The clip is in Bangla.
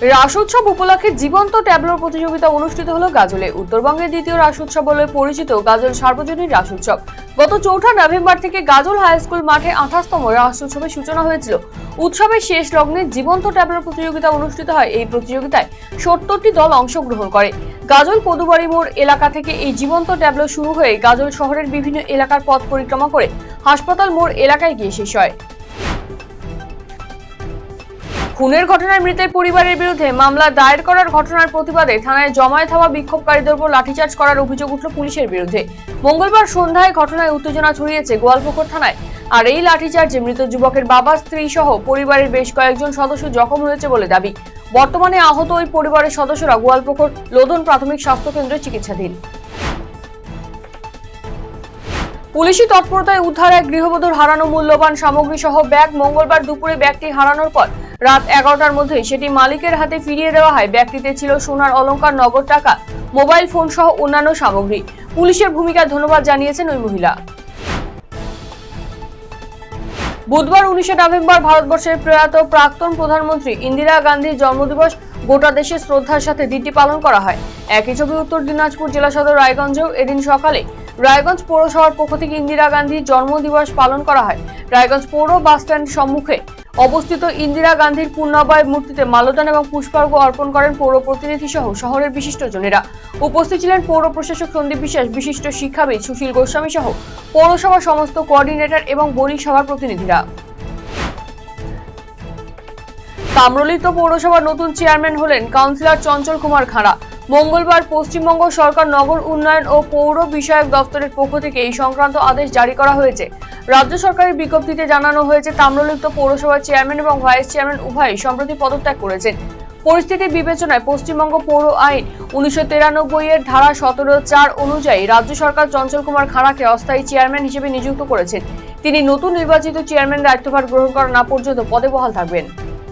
রাস উৎসব উপলক্ষে জীবন্ত ট্যাবলোর প্রতিযোগিতা অনুষ্ঠিত হলো গাজলে। উত্তরবঙ্গের দ্বিতীয় রাস উৎসব বলে পরিচিত গাজল সার্বজনীন রাস উৎসব। গত চৌঠা নভেম্বর থেকে গাজল হাই স্কুল মাঠে আঠাশতম রাস উৎসবের সূচনা হয়েছিল। উৎসবের শেষ লগ্নে জীবন্ত ট্যাবলোর প্রতিযোগিতা অনুষ্ঠিত হয়। এই প্রতিযোগিতায় সত্তরটি দল অংশগ্রহণ করে। গাজল পদুবাড়ি মোড় এলাকা থেকে এই জীবন্ত ট্যাবলো শুরু হয়ে গাজল শহরের বিভিন্ন এলাকার পথ পরিক্রমা করে হাসপাতাল মোড় এলাকায় গিয়ে শেষ হয়। খুনের ঘটনায় মৃতের পরিবারের বিরুদ্ধে মামলা দায়ের করার ঘটনার প্রতিবাদে থানায় জমায়েত হওয়া বিক্ষোভকারীদের উপর লাঠিচার্জ করার অভিযোগ উঠল পুলিশের বিরুদ্ধে। মঙ্গলবার সন্ধ্যায় ঘটনায় উত্তেজনা ছড়িয়েছে গোয়ালপুকুর থানায়। আর এই লাঠিচার্জে মৃত যুবকের বাবা, স্ত্রী সহ পরিবারের বেশ কয়েকজন সদস্য জখম হয়েছে বলে দাবি। বর্তমানে আহত ওই পরিবারের সদস্যরা গোয়ালপুকুর লোধন প্রাথমিক স্বাস্থ্য কেন্দ্রে চিকিৎসাধীন। পুলিশি তৎপরতায় উদ্ধার এক গৃহবধূর হারানো মূল্যবান সামগ্রী সহ ব্যাগ মঙ্গলবার দুপুরে ব্যাগটি হারানোর পর রাত এগারোটার মধ্যে সেটি মালিকের হাতে ফিরিয়ে দেওয়া হয়। ব্যাগটিতে ছিল সোনার অলংকার, নগদ টাকা, মোবাইল ফোন সহ অন্যান্য সামগ্রী। পুলিশের ভূমিকায় ধন্যবাদ জানিয়েছেন ওই মহিলা। বুধবার উনিশে নভেম্বর ভারতবর্ষের প্রয়াত প্রাক্তন প্রধানমন্ত্রী ইন্দিরা গান্ধীর জন্মদিবস গোটা দেশে শ্রদ্ধার সাথে দিনটি পালন করা হয়। একই ছবি উত্তর দিনাজপুর জেলা সদর রায়গঞ্জেও এদিন সকালে রায়গঞ্জ পৌরসভার পক্ষ থেকে ইন্দিরা গান্ধীর জন্মদিবস পালন করা হয়। রায়গঞ্জ পৌর বাস স্ট্যান্ড সম্মুখে অবস্থিত ইন্দিরা গান্ধীর পূর্ণাবয় মূর্তিতে মাল্যদান এবং পুষ্পার্ঘ অর্পণ করেন পৌর প্রতিনিধি সহ শহরের বিশিষ্টজনেরা। উপস্থিত ছিলেন পৌর প্রশাসক সন্দীপ বিশ্বাস, বিশিষ্ট শিক্ষাবিদ সুশীল গোস্বামী সহ পৌরসভার সমস্ত কোঅর্ডিনেটর এবং বণিক সভার প্রতিনিধিরা। তাম্রলিপ্ত পৌরসভার নতুন চেয়ারম্যান হলেন কাউন্সিলর চঞ্চল কুমার খাঁড়া। মঙ্গলবার পশ্চিমবঙ্গ সরকার নগর উন্নয়ন ও পৌর বিষয়ক দপ্তরের পক্ষ থেকে এই সংক্রান্ত আদেশ জারি করা হয়েছে। রাজ্য সরকারের বিজ্ঞপ্তিতে জানানো হয়েছে, তাম্রলিপ্ত পৌরসভার চেয়ারম্যান এবং ভাইস চেয়ারম্যান উভয়ই সম্প্রতি পদত্যাগ করেছেন। পরিস্থিতি বিবেচনায় পশ্চিমবঙ্গ পৌর আইন উনিশশো তিরানব্বই এর ধারা সতেরো চার অনুযায়ী রাজ্য সরকার চঞ্চল কুমার খাড়াকে অস্থায়ী চেয়ারম্যান হিসেবে নিযুক্ত করেছেন। তিনি নতুন নির্বাচিত চেয়ারম্যান দায়িত্বভার গ্রহণ করা না পর্যন্ত পদে বহাল থাকবেন।